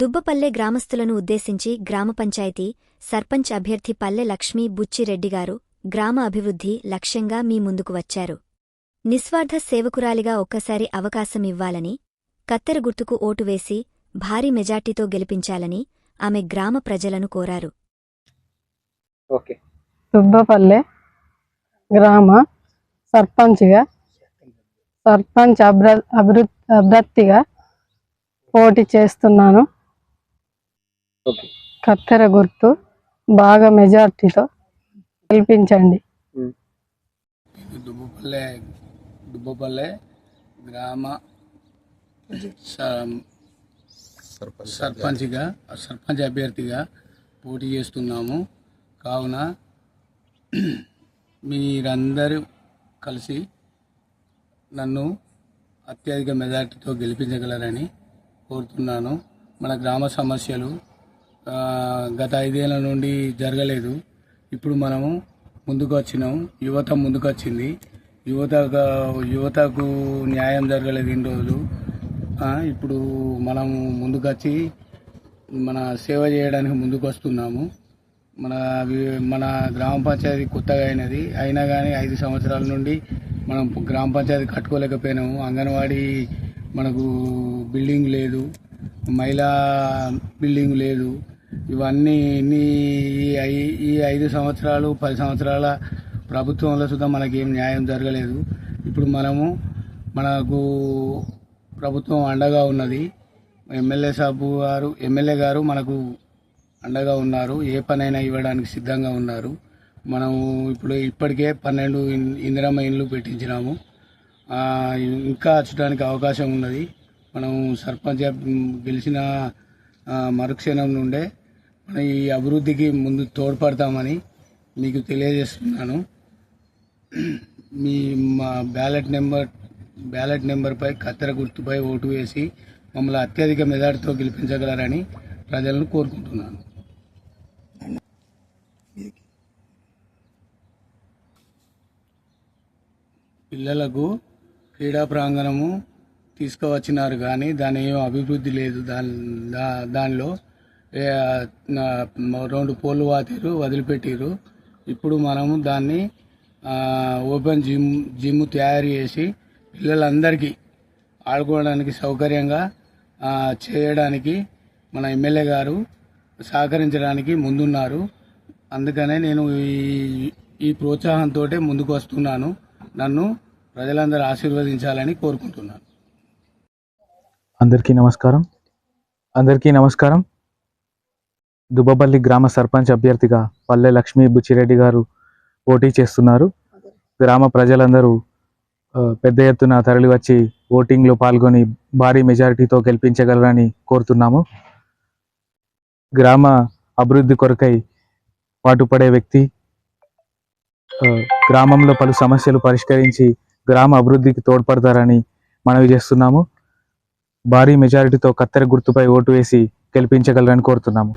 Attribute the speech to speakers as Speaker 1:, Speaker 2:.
Speaker 1: దుబ్బపల్లె గ్రామస్తులను ఉద్దేశించి గ్రామ పంచాయతీ సర్పంచ్ అభ్యర్థి పల్లె లక్ష్మీ బుచ్చిరెడ్డిగారు గ్రామ అభివృద్ధి లక్ష్యంగా మీ ముందుకు వచ్చారు. నిస్వార్థ సేవకురాలిగా ఒక్కసారి అవకాశం ఇవ్వాలని కత్తెర గుర్తుకు ఓటు వేసి భారీ మెజార్టీతో గెలిపించాలని ఆమె గ్రామ ప్రజలను కోరారు.
Speaker 2: ఓకే.
Speaker 3: దుబ్బపల్లె గ్రామ సర్పంచ్గా సర్పంచ్ అభ్ర అభివృద్ధి అభ్యర్థిగా పోటీ చేస్తున్నాను. కత్తెర గుర్తు బాగా మెజార్టీతో గెలిపించండి
Speaker 4: దుబ్బపల్లె దుబ్బపల్లె గ్రామ సర్పంచ్గా సర్పంచ్ అభ్యర్థిగా పోటీ చేస్తున్నాము. కావున మీరందరూ కలిసి నన్ను అత్యధిక మెజార్టీతో గెలిపించగలరని కోరుతున్నాను. మన గ్రామ సమస్యలు గత ఐదేళ్ళ నుండి జరగలేదు. ఇప్పుడు మనము ముందుకు వచ్చినాం యువత ముందుకు వచ్చింది యువత యువతకు న్యాయం జరగలేదు ఇన్ని రోజులు. ఇప్పుడు మనం ముందుకు వచ్చి మన సేవ చేయడానికి ముందుకు వస్తున్నాము మన మన గ్రామ పంచాయతీ కొత్తగా అయినది. అయినా కానీ ఐదు సంవత్సరాల నుండి మనం గ్రామ పంచాయతీ కట్టుకోలేకపోయినాము. అంగన్వాడీ మనకు బిల్డింగ్ లేదు. మహిళా బిల్డింగ్ లేదు. ఇవన్నీ ఇన్ని ఈ ఐదు సంవత్సరాలు పది సంవత్సరాల ప్రభుత్వంలో సుద్ధా మనకేం న్యాయం జరగలేదు. ఇప్పుడు మనము మనకు ప్రభుత్వం అండగా ఉన్నది. ఎమ్మెల్యే సాబు గారు ఎమ్మెల్యే గారు మనకు అండగా ఉన్నారు. ఏ పనైనా ఇవ్వడానికి సిద్ధంగా ఉన్నారు. మనము ఇప్పుడు ఇప్పటికే పన్నెండు ఇన్- ఇందిరమ్మ ఇండ్లు పెట్టించినాము. ఇంకా వచ్చడానికి అవకాశం ఉన్నది. మనం సర్పంచ్ గెలిచిన మరుక్షణం నుండే మన ఈ అభివృద్ధికి ముందు తోడ్పడతామని మీకు తెలియజేస్తున్నాను. మీ మా బ్యాలెట్ నెంబర్ బ్యాలెట్ నెంబర్పై కత్తెర గుర్తుపై ఓటు వేసి మమ్మల్ని అత్యధిక మెజార్టీతో గెలిపించగలరని ప్రజలను కోరుకుంటున్నాను. పిల్లలకు క్రీడా ప్రాంగణము తీసుకువచ్చినారు కానీ దాని ఏం అభివృద్ధి లేదు. దాని దా- దానిలో రెండు పోలు వాతిరు వదిలిపెట్టిరు ఇప్పుడు మనము దాన్ని ఓపెన్ జిమ్ జిమ్ తయారు చేసి పిల్లలందరికీ ఆడుకోవడానికి సౌకర్యంగా చేయడానికి మన ఎమ్మెల్యే గారు సహకరించడానికి ముందున్నారు. అందుకనే నేను ఈ ఈ ప్రోత్సాహంతో ముందుకు వస్తున్నాను నన్ను ప్రజలందరూ ఆశీర్వదించాలని కోరుకుంటున్నాను.
Speaker 5: అందరికీ నమస్కారం. అందరికీ నమస్కారం. దుబ్బపల్లి గ్రామ సర్పంచ్ అభ్యర్థిగా పల్లె లక్ష్మీ బుచ్చిరెడ్డి గారు పోటీ చేస్తున్నారు. గ్రామ ప్రజలందరూ పెద్ద ఎత్తున తరలివచ్చి ఓటింగ్లో పాల్గొని భారీ మెజారిటీతో గెలిపించగలరని కోరుతున్నాము. గ్రామ అభివృద్ధి కొరకై పాటుపడే వ్యక్తి గ్రామంలో పలు సమస్యలు పరిష్కరించి గ్రామ అభివృద్ధికి తోడ్పడతారని మనవి చేస్తున్నాము. భారీ మెజారిటీతో కత్తెర గుర్తుపై ఓటు వేసి గెలిపించగలరని కోరుతున్నాము.